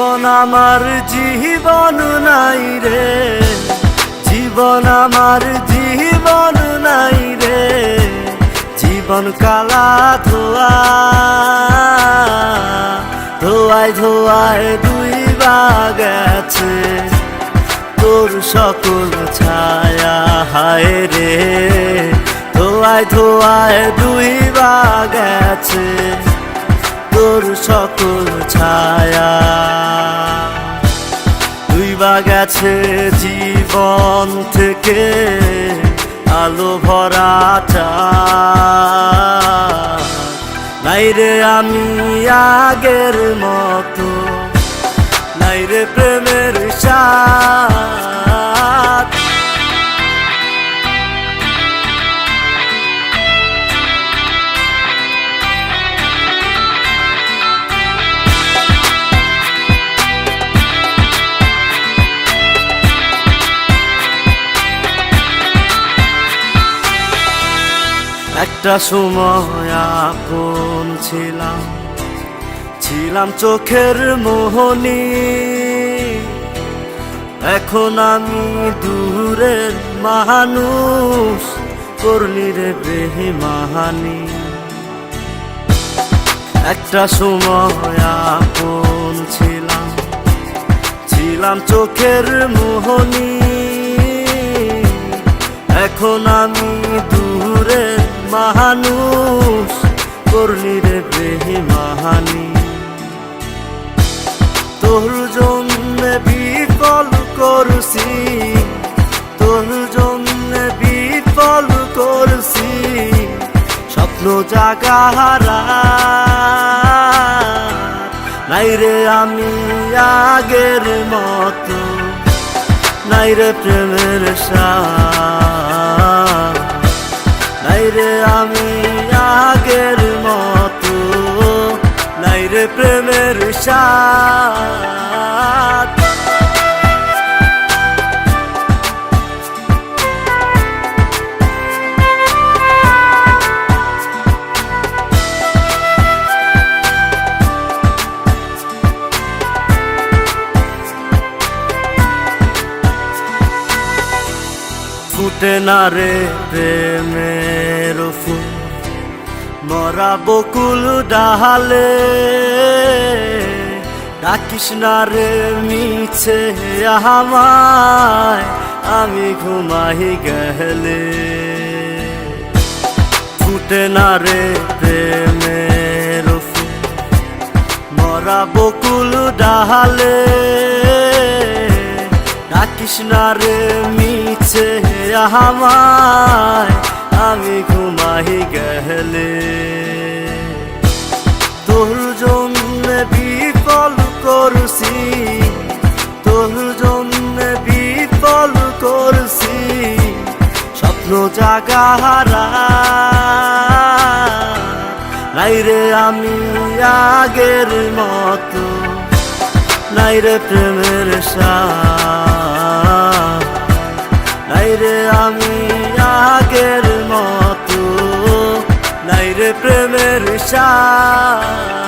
জীবন আমার জীবন নাই রে। জীবন আমার জীবন নাই রে। জীবন কালা ধোয়া ধোয়ায় ধোয়ায় দুই গেছে তোর সকল ছায়া হায় রে। ধোয়ায় ধোয়ায় দুই গেছে তোর সকল ছায়া গেছে জীবন থেকে আলো ভরাটা। নাই রে আমি আগের মতো নাই রে প্রেমের সাথ একটা সময় আপন ছিলাম। ছিলাম চোখের মোহনী। এখন আমি দূরের মানুষ করলি রে বেহিমাহানি একটা সময় আপন ছিলাম। ছিলাম চোখের মোহনী। এখন আমি দূরের মানুষ করলি রে বেহিমাহানি তোর জন্য বিফল করছি, তোর জন্য বিফল করছি, স্বপ্ন জাগাহারা নাই রে আমি আগের মতো, নাই রে প্রেমের নাই রে আমি আগের মতো নাই রে প্রেমের সাথ। ফুটে না রে প্রেমের ফুল। মরা বকুল ডাহালে, ডাকিস না রে মিছে আমায়, আমি ঘুমাই গেলে। ফুটে না রে প্রেমের ফুল। মরা বকুল ডাহালে না রে মিছে আমায়, আমি ঘুমাই গেলে। তোর জন্য বিফল করছি, তোর জন্য বিফল করছি, স্বপ্ন জাগাহারা নাই রে আমি আগের মতো, নাই রে প্রেমের সাথ রে আমি আগের মতো। নাই রে প্রেমের সাথ।